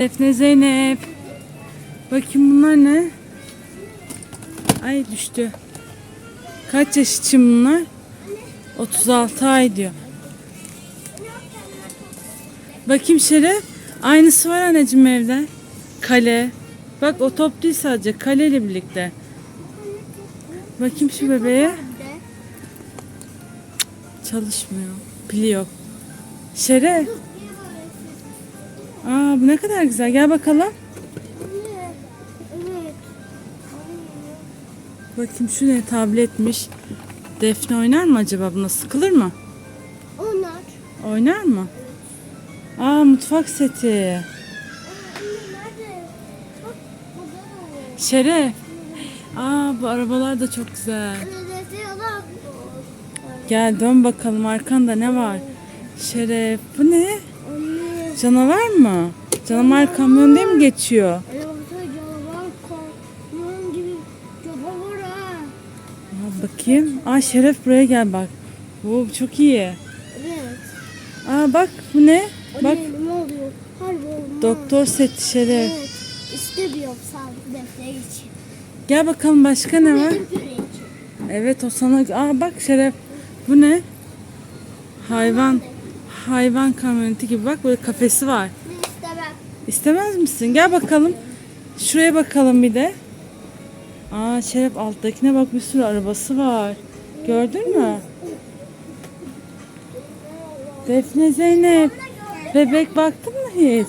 Defne Zeynep. Bakayım bunlar ne? Ay düştü. Kaç yaş için bunlar? 36 ay diyor. Bakayım Şeref. Aynısı var anneciğim evde. Kale. Bak o top değil sadece. Kaleyle birlikte. Bakayım şu bebeğe. Çalışmıyor. Pili yok. Şeref. Aa bu ne kadar güzel. Gel bakalım. Evet. Bakayım şu ne tabletmiş. Defne oynar mı acaba buna? Sıkılır mı? Onlar. Oynar mı? Aa mutfak seti. Şeref. Aa bu arabalar da çok güzel. Gel dön bakalım arkanda ne var? Şeref bu ne? Canavar mı? Canavar kamyon değil mi geçiyor? Baksana canavar kamyon gibi canavar ha. Aa, bakayım. Aa Şeref buraya gel bak. Oo, çok iyi. Evet. Aa bak bu ne? Anne Bak ne oluyor? Harbi olmaz. doktor seti Şeref. Evet. İstemiyorum sağlık defne için. Gel bakalım başka ne var? Evet o sana... Aa bak Şeref. Bu ne? Hayvan. Hayvan kamyoneti gibi bak böyle kafesi var. İstemez misin? Gel bakalım. Şuraya bakalım bir de. Aa Şeref alttakine bak bir sürü arabası var. Gördün mü? Defne Zeynep. Bebek baktın mı hiç?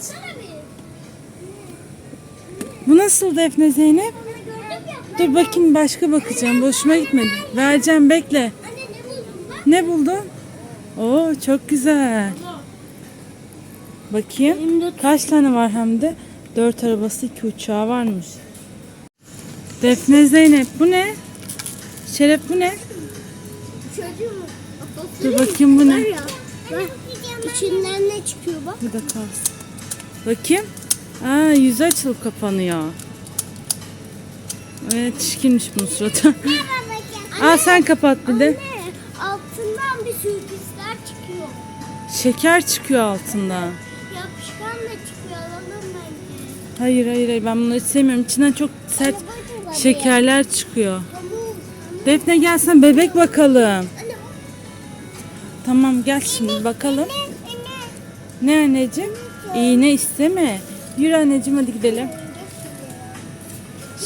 Bu nasıl Defne Zeynep? Dur bakayım başka bakacağım. Boşuma gitmedi. Vereceğim bekle. Ne buldun? Oo çok güzel. Bakayım. Kaç tane var hem de? Dört arabası iki uçağı varmış. Defne Zeynep bu ne? Şeref bu ne? Çocuğum. Dur bakayım bu ne? Bak. İçinden ne çıkıyor bak. Bu da kalsın. Bakayım. Aa yüzü açılıp kapanıyor. Evet çirkinmiş bunun suratı. Aa sen kapat bir de. Anne altından bir sürü pisler çıkıyor. Şeker çıkıyor altından. Yapışkan da çıkıyor alalım bence. Hayır hayır hayır ben bunları hiç sevmiyorum. İçinden çok sert şekerler çıkıyor. Defne gel sen bebek bakalım. Anne Tamam gel şimdi bakalım. Ne anneciğim? İğne isteme. Yürü anneciğim hadi gidelim.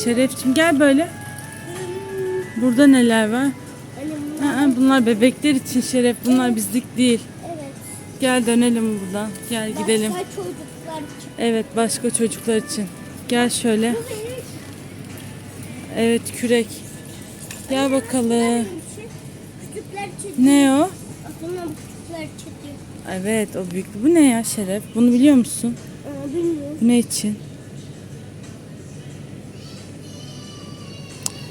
Şerefçim gel böyle. Burada neler var? Anne Aa, bunlar bebekler için şeref. Bunlar bizlik değil. Gel dönelim buradan. Gel gidelim. Başka çocuklar için. Evet başka çocuklar için. Gel şöyle. Evet kürek. Gel bakalım. Ne o? Evet o büyük. Bu ne ya şeref? Bunu biliyor musun? Bilmiyorum. Bu ne için?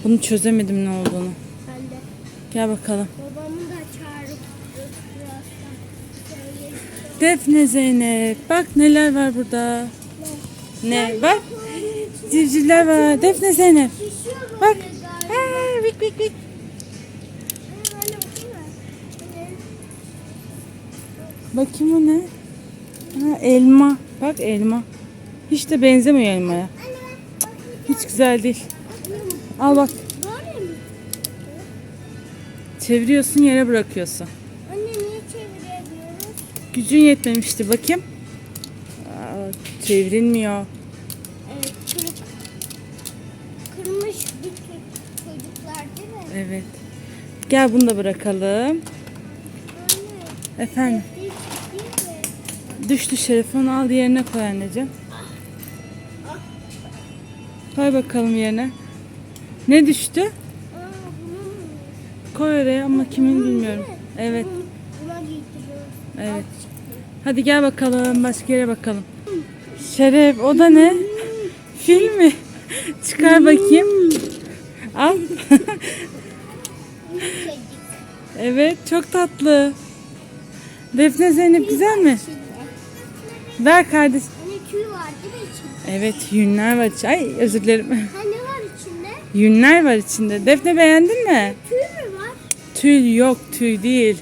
Bunu çözemedim ne olduğunu. Ben de. Gel bakalım. Defne Zeynep. Bak neler var burada. Ne? Bak. Civcivler var. Defne Zeynep. Bak. Aa, vik vik vik. Bakayım o ne? Ha, elma. Bak elma. Hiç de benzemiyor elmaya. Hiç güzel değil. Al bak. Çeviriyorsun yere bırakıyorsun. Gücün yetmemişti bakayım. Aa, çevrilmiyor. Evet, kırık. Kırmış ço- çocuklar değil mi? Evet. Gel bunu da bırakalım. Anne, Efendim. Düştü şeref onu al yerine koy anneciğim. Koy bakalım yerine. Ne düştü? Aa? Koy oraya ama kimin bilmiyorum. Evet. Buna. Evet. Hadi gel bakalım başka yere bakalım. Şeref o da ne? Fil mi? Çıkar bakayım. Al. Evet çok tatlı. Defne Zeynep güzel mi? İçinde. Ver kardeş. Anne tüy var değil mi içinde? Evet yünler var. içi- Ay özür dilerim. Ha ne var içinde? Yünler var içinde. Defne beğendin mi? Tüy mü var? Tüy yok tüy değil.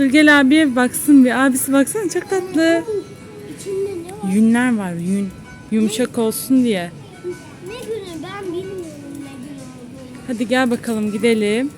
Dur abiye baksın bir. Abisi baksana çok tatlı. Yünler var yün. Yumuşak olsun diye. Ne günü ben bilmiyorum ne günü. Hadi gel bakalım gidelim.